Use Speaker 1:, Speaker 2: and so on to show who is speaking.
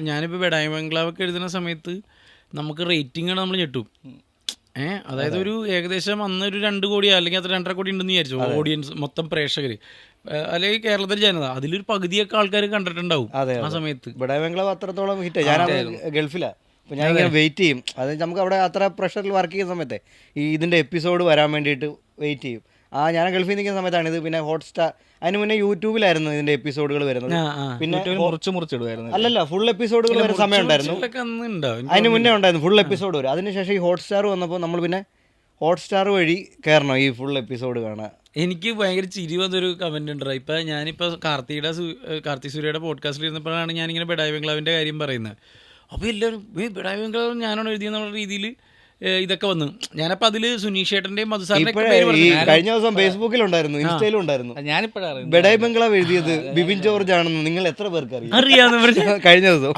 Speaker 1: ഞാനിപ്പോൾ ബെഡായ ബംഗ്ലാവൊക്കെ എഴുതുന്ന സമയത്ത് നമുക്ക് റേറ്റിംഗ് നമ്മൾ ഞെട്ടും. ഏ? അതായത് ഒരു ഏകദേശം അന്ന് ഒരു രണ്ട് കോടി അല്ലെങ്കിൽ അത്ര രണ്ടര കോടി ഉണ്ടെന്ന് വിചാരിച്ചു ഓഡിയൻസ് മൊത്തം പ്രേക്ഷകർ അല്ലെങ്കിൽ കേരളത്തിലെ ജനത അതിലൊരു പകുതിയൊക്കെ ആൾക്കാർ കണ്ടിട്ടുണ്ടാവും ആ സമയത്ത്.
Speaker 2: ഇവിടെ ബംഗ്ലാവ് അത്രത്തോളം ഹിറ്റ് ഞാൻ ഗൾഫിലാണ് അപ്പോൾ ഞാൻ ഇങ്ങനെ വെയിറ്റ് ചെയ്യും. അത് നമുക്ക് അവിടെ അത്ര പ്രഷറിൽ വർക്ക് ചെയ്യുന്ന സമയത്തെ ഈ ഇതിന്റെ എപ്പിസോഡ് വരാൻ വേണ്ടിയിട്ട് വെയിറ്റ് ചെയ്യും. ആ ഞാൻ ഗൾഫിൽ നിൽക്കുന്ന സമയത്താണ് ഇത് പിന്നെ ഹോട്ട്സ്റ്റാർ അതിന് മുന്നേ യൂട്യൂബിലായിരുന്നു ഇതിന്റെ എപ്പിസോഡുകൾ വരുന്നത്. പിന്നെ
Speaker 3: മുറിച്ച് മുറിച്ചിടുമായിരുന്നു
Speaker 2: അല്ലല്ല ഫുൾ എപ്പിസോഡുകൾ വരുന്ന സമയം ഉണ്ടായിരുന്നു അതിന് മുന്നേ ഉണ്ടായിരുന്നു ഫുൾ എപ്പിസോഡ് വരും. അതിനുശേഷം ഈ ഹോട്ട്സ്റ്റാർ വന്നപ്പോൾ നമ്മൾ പിന്നെ ഹോട്ട്സ്റ്റാർ വഴി കയറണം ഈ ഫുൾ എപ്പിസോഡ് കാണാൻ.
Speaker 1: എനിക്ക് ഭയങ്കര ചിരി വന്നൊരു കമന്റ് ഉണ്ട് ഇപ്പൊ ഞാനിപ്പോ കാർത്തിയുടെ കാർത്തി സൂര്യയുടെ പോഡ്കാസ്റ്റിൽ ഇരുന്നപ്പോഴാണ് ഞാനിങ്ങനെ ബെഡായ് ബംഗ്ലാവിന്റെ കാര്യം പറയുന്നത്. അപ്പോൾ എല്ലാവരും ബെഡായ് ബെഡായി ബംഗ്ലാവ് ഞാനാണ് എഴുതിയെന്നുള്ള രീതിയിൽ ഇതൊക്കെ വന്നു. ഞാനപ്പോൾ അതിൽ സുനീഷ്
Speaker 2: ഏട്ടന്റെയും മധുസാറിന്റെ കഴിഞ്ഞ ദിവസം ഫേസ്ബുക്കിലുണ്ടായിരുന്നു ഇൻസ്റ്റയിലും ഉണ്ടായിരുന്നു.
Speaker 3: ഞാനിപ്പോഴാണ്
Speaker 2: ബെഡായി ബംഗ്ലാവ് എഴുതിയത് ബിബിൻ ജോർജ് ആണെന്ന് നിങ്ങൾ എത്ര പേർക്ക് അറിയാം?
Speaker 1: അറിയാന്ന്
Speaker 2: കഴിഞ്ഞ ദിവസം.